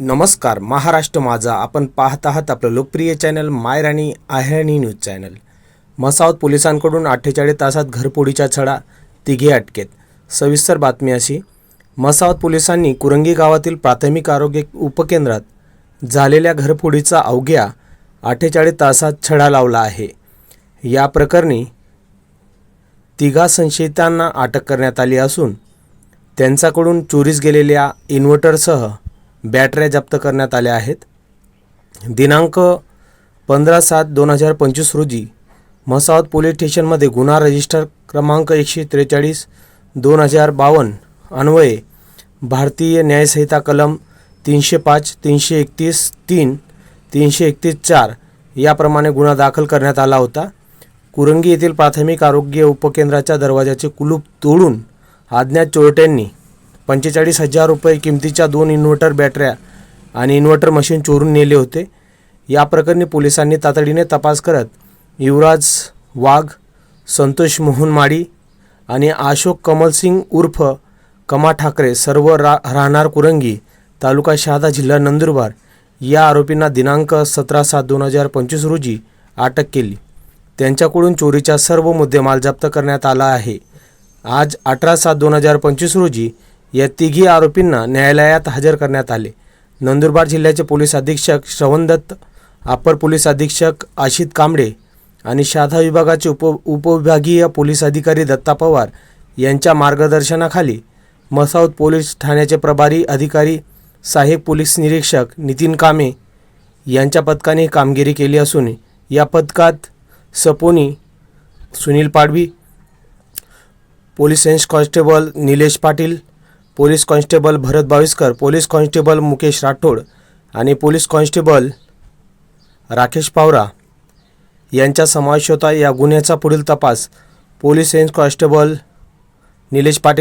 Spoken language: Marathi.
नमस्कार महाराष्ट्र माझा. आपण पाहत आहात आपलं लोकप्रिय चॅनल मायराणी आहेराणी न्यूज चॅनल. मसावत पोलिसांकडून अठ्ठेचाळीस तासात घरपोडीचा छडा तिघे अटकेत. सविस्तर बातमी अशी. मसावत पोलिसांनी कुरंगी गावातील प्राथमिक आरोग्य उपकेंद्रात झालेल्या घरफोडीचा अवघ्या अठ्ठेचाळीस तासात छडा लावला आहे. या प्रकरणी तिघा संशयितांना अटक करण्यात आली असून त्यांच्याकडून चोरीस गेलेल्या इन्व्हर्टरसह बॅटऱ्या जप्त करण्यात आल्या आहेत. दिनांक पंधरा सात दोन हजार पंचवीस रोजी म्हसावत पोलीस स्टेशनमध्ये गुन्हा रजिस्टर क्रमांक एकशे त्रेचाळीस दोन हजार बावन्न अन्वये भारतीय न्यायसंहिता कलम तीनशे पाच तीनशे एकतीस तीन तीनशे एकतीस चार याप्रमाणे गुन्हा दाखल करण्यात आला होता. कुरंगी येथील प्राथमिक आरोग्य उपकेंद्राच्या दरवाजाचे कुलूप तोडून आज्ञा चोरट्यांनी पंचेचाळीस हजार रुपये किमतीच्या दोन इन्व्हर्टर बॅटऱ्या आणि इन्व्हर्टर मशीन चोरून नेले होते. या प्रकरणी पोलिसांनी तातडीने तपास करत युवराज वाघ संतोष मोहन माडी आणि अशोक कमलसिंग उर्फ कमा ठाकरे सर्व रा राहणार कुरंगी तालुका शहादा जिल्हा नंदुरबार या आरोपींना दिनांक सतरा सात दोन हजार पंचवीस रोजी अटक केली. त्यांच्याकडून चोरीचा सर्व मुद्देमाल जप्त करण्यात आला आहे. आज अठरा सात दोन हजार पंचवीस रोजी या तिघी आरोपींना न्यायालयात हजर करण्यात आले. नंदुरबार जिल्ह्याचे पोलीस अधीक्षक श्रवणदत्त अप्पर पोलीस अधीक्षक आशित कांबळे आणि शाखा विभागाचे उप उपविभागीय पोलीस अधिकारी दत्ता पवार यांच्या मार्गदर्शनाखाली मसाऊद पोलीस ठाण्याचे प्रभारी अधिकारी साहेब पोलीस निरीक्षक नितीन कामे यांच्या पथकाने कामगिरी केली असून या पथकात सपोनी Sunil Padvi police sense constable Nilesh Patil police constable Bharat Baviskar police constable Mukesh Rathod आणि पोलीस कॉन्स्टेबल राकेश पावरा यांचा समावेश होता. या गुन्ह्याचा पुढील तपास पोलीस सेन्स कॉन्स्टेबल निलेश पाटील